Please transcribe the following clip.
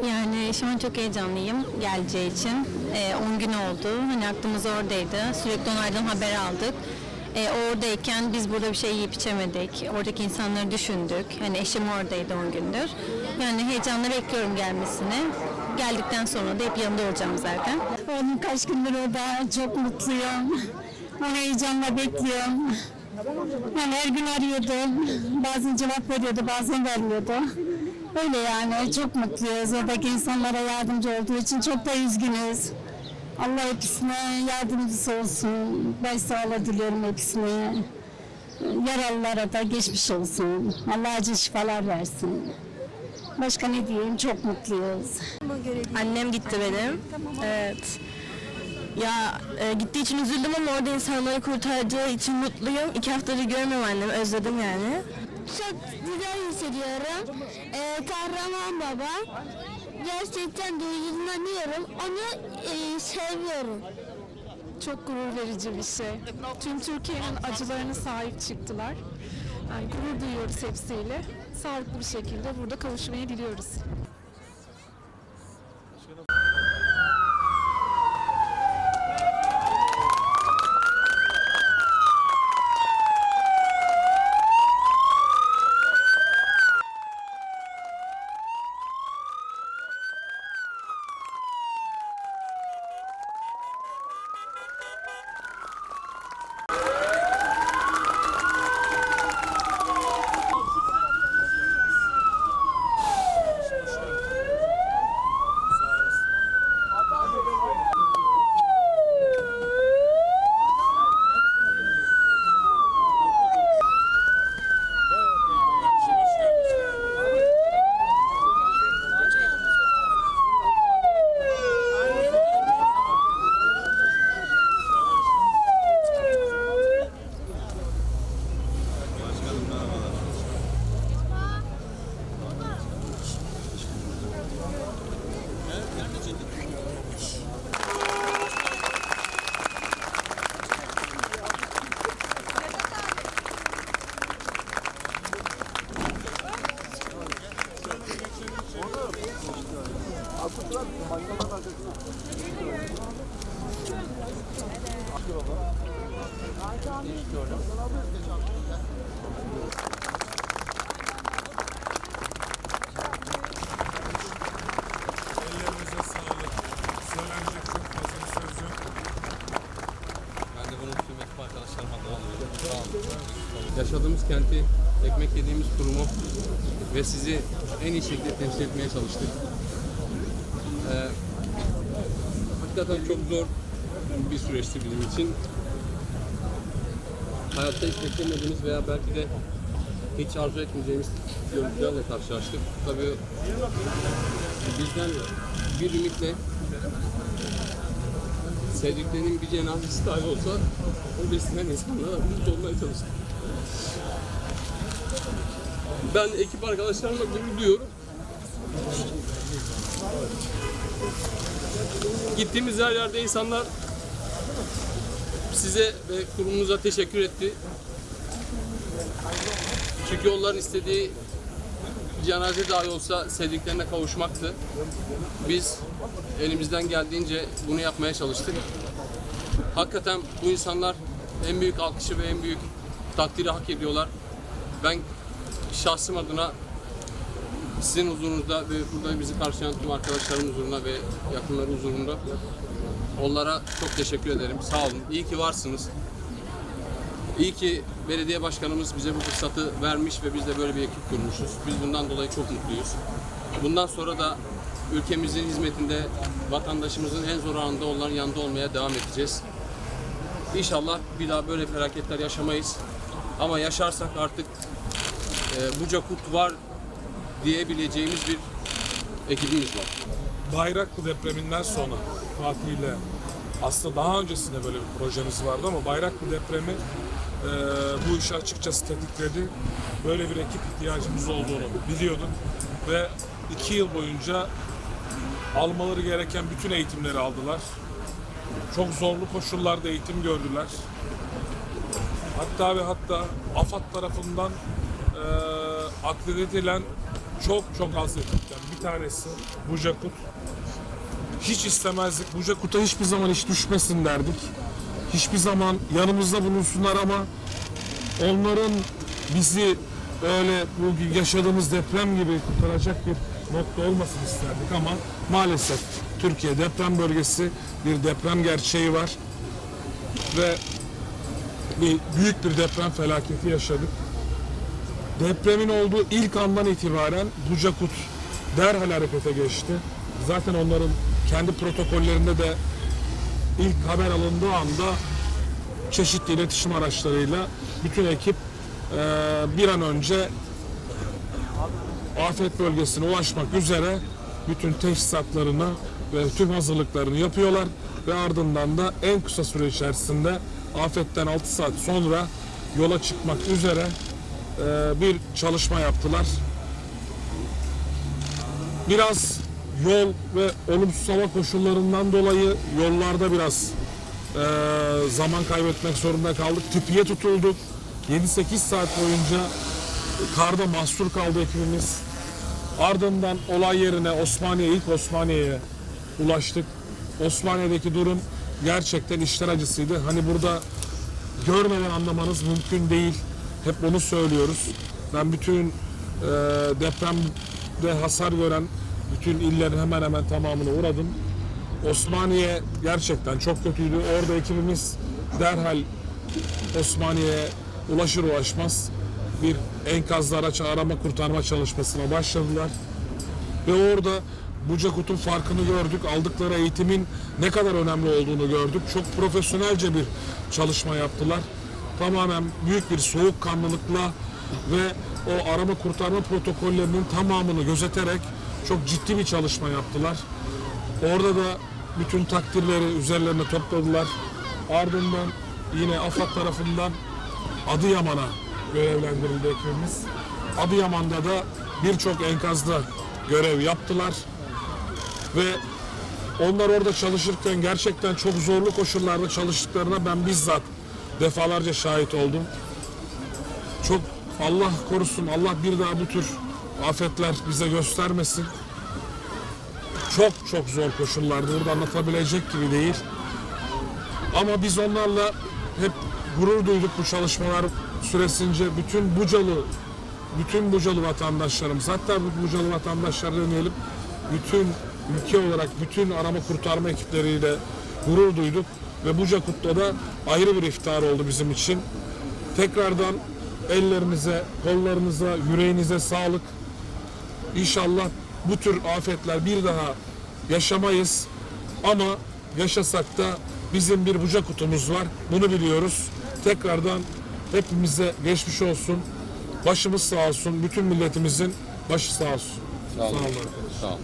Yani şu an çok heyecanlıyım geleceği için. Ee, 10 gün oldu. Hani aklımız oradaydı. Sürekli onlardan haber aldık. Ee, oradayken biz burada bir şey yiyip içemedik. Oradaki insanları düşündük. Hani eşim oradaydı 10 gündür. Yani heyecanla bekliyorum gelmesini. Geldikten sonra da hep yanında olacağım zaten. Oğlum kaç gündür orada çok mutluyum. O heyecanla bekliyorum. Yani her gün arıyordu. Bazen cevap veriyordu, bazen vermiyordu. Öyle yani çok mutluyuz. Oradaki insanlara yardımcı olduğu için çok da üzgünüz. Allah hepsine yardımcısı olsun. Başsağlığı diliyorum hepsine. Yaralılara da geçmiş olsun. Allah acil şifalar versin. Başka ne diyeyim? Çok mutluyuz. Annem gitti benim. Evet. Ya e, gittiği için üzüldüm ama orada insanları kurtardığı için mutluyum. İki haftadır görmüyorum annemi, özledim yani. Çok güzel hissediyorum. Ee, kahraman baba. Gerçekten duygulanıyorum. Onu e, seviyorum. çok gurur verici bir şey. Tüm Türkiye'nin acılarına sahip çıktılar. Yani gurur duyuyoruz hepsiyle. Sağlıklı bir şekilde burada kavuşmayı diliyoruz. Ellerinize sağlık. Söylenecek çok fazla bir söz yok. Ben de bunu tüm ekip arkadaşlarıma da alıyorum. Sağ olun. Yaşadığımız kenti, ekmek yediğimiz kurumu ve sizi en iyi şekilde temsil etmeye çalıştık. Ee, hakikaten çok zor bir süreçti bizim için. Hayatta hiç beklemediğimiz veya belki de hiç arzu etmeyeceğimiz görüntülerle karşılaştık. Tabii bizden bir ümitle sevdiklerinin bir cenazesi dahi olsa o beslenen insanlara mutlu olmaya çalıştık. Ben ekip arkadaşlarımla gurur duyuyorum. Gittiğimiz her yerde insanlar size ve kurumunuza teşekkür etti. Çünkü onların istediği cenaze dahi olsa sevdiklerine kavuşmaktı. Biz elimizden geldiğince bunu yapmaya çalıştık. Hakikaten bu insanlar en büyük alkışı ve en büyük takdiri hak ediyorlar. Ben şahsım adına sizin huzurunuzda ve burada bizi karşılayan tüm arkadaşlarım huzurunda ve yakınları huzurunda onlara çok teşekkür ederim. Sağ olun. İyi ki varsınız. İyi ki belediye başkanımız bize bu fırsatı vermiş ve biz de böyle bir ekip kurmuşuz. Biz bundan dolayı çok mutluyuz. Bundan sonra da ülkemizin hizmetinde vatandaşımızın en zor anında onların yanında olmaya devam edeceğiz. İnşallah bir daha böyle felaketler yaşamayız. Ama yaşarsak artık e, buca kut var diyebileceğimiz bir ekibimiz var. Bayraklı depreminden sonra Fatih ile aslında daha öncesinde böyle bir projemiz vardı ama Bayraklı depremi e, bu işi açıkçası tetikledi. Böyle bir ekip ihtiyacımız olduğunu biliyorduk ve iki yıl boyunca almaları gereken bütün eğitimleri aldılar. Çok zorlu koşullarda eğitim gördüler. Hatta ve hatta AFAD tarafından e, akreditilen çok çok az ekipten bir tanesi Bujakut. Hiç istemezdik. Bujakut'a hiçbir zaman hiç düşmesin derdik. Hiçbir zaman yanımızda bulunsunlar ama onların bizi öyle bu yaşadığımız deprem gibi kurtaracak bir nokta olmasın isterdik ama maalesef Türkiye deprem bölgesi bir deprem gerçeği var ve bir büyük bir deprem felaketi yaşadık. Depremin olduğu ilk andan itibaren Bucakut derhal harekete geçti. Zaten onların kendi protokollerinde de ilk haber alındığı anda çeşitli iletişim araçlarıyla bütün ekip eee, bir an önce afet bölgesine ulaşmak üzere bütün teçhizatlarını ve tüm hazırlıklarını yapıyorlar ve ardından da en kısa süre içerisinde afetten 6 saat sonra yola çıkmak üzere bir çalışma yaptılar. Biraz yol ve olumsuz hava koşullarından dolayı yollarda biraz eee, zaman kaybetmek zorunda kaldık. Tüpiye tutulduk. 7-8 saat boyunca karda mahsur kaldı ekibimiz. Ardından olay yerine Osmaniye, ilk Osmaniye'ye ulaştık. Osmaniye'deki durum gerçekten işler acısıydı. Hani burada görmeden anlamanız mümkün değil. Hep bunu söylüyoruz. Ben bütün e, depremde hasar gören bütün illerin hemen hemen tamamına uğradım. Osmaniye gerçekten çok kötüydü. Orada ekibimiz derhal Osmaniye'ye ulaşır ulaşmaz bir enkazlı araç arama kurtarma çalışmasına başladılar. Ve orada Bucakut'un farkını gördük. Aldıkları eğitimin ne kadar önemli olduğunu gördük. Çok profesyonelce bir çalışma yaptılar. Tamamen büyük bir soğukkanlılıkla ve o arama kurtarma protokollerinin tamamını gözeterek çok ciddi bir çalışma yaptılar. Orada da bütün takdirleri üzerlerine topladılar. Ardından yine AFAD tarafından Adıyaman'a görevlendirildi ekibimiz. Adıyaman'da da birçok enkazda görev yaptılar. Ve onlar orada çalışırken gerçekten çok zorlu koşullarda çalıştıklarına ben bizzat defalarca şahit oldum. Çok Allah korusun, Allah bir daha bu tür afetler bize göstermesin. Çok çok zor koşullardı. Burada anlatabilecek gibi değil. Ama biz onlarla hep gurur duyduk bu çalışmalar süresince. Bütün Bucalı, bütün Bucalı vatandaşlarımız, hatta bu Bucalı vatandaşlar demeyelim, bütün ülke olarak bütün arama kurtarma ekipleriyle gurur duyduk. Ve Bucakut'ta da ayrı bir iftar oldu bizim için. Tekrardan ellerinize, kollarınıza, yüreğinize sağlık. İnşallah bu tür afetler bir daha yaşamayız. Ama yaşasak da bizim bir bucak kutumuz var. Bunu biliyoruz. Tekrardan hepimize geçmiş olsun. Başımız sağ olsun. Bütün milletimizin başı sağ olsun. Sağ olun. Sağ olun. Sağ olun.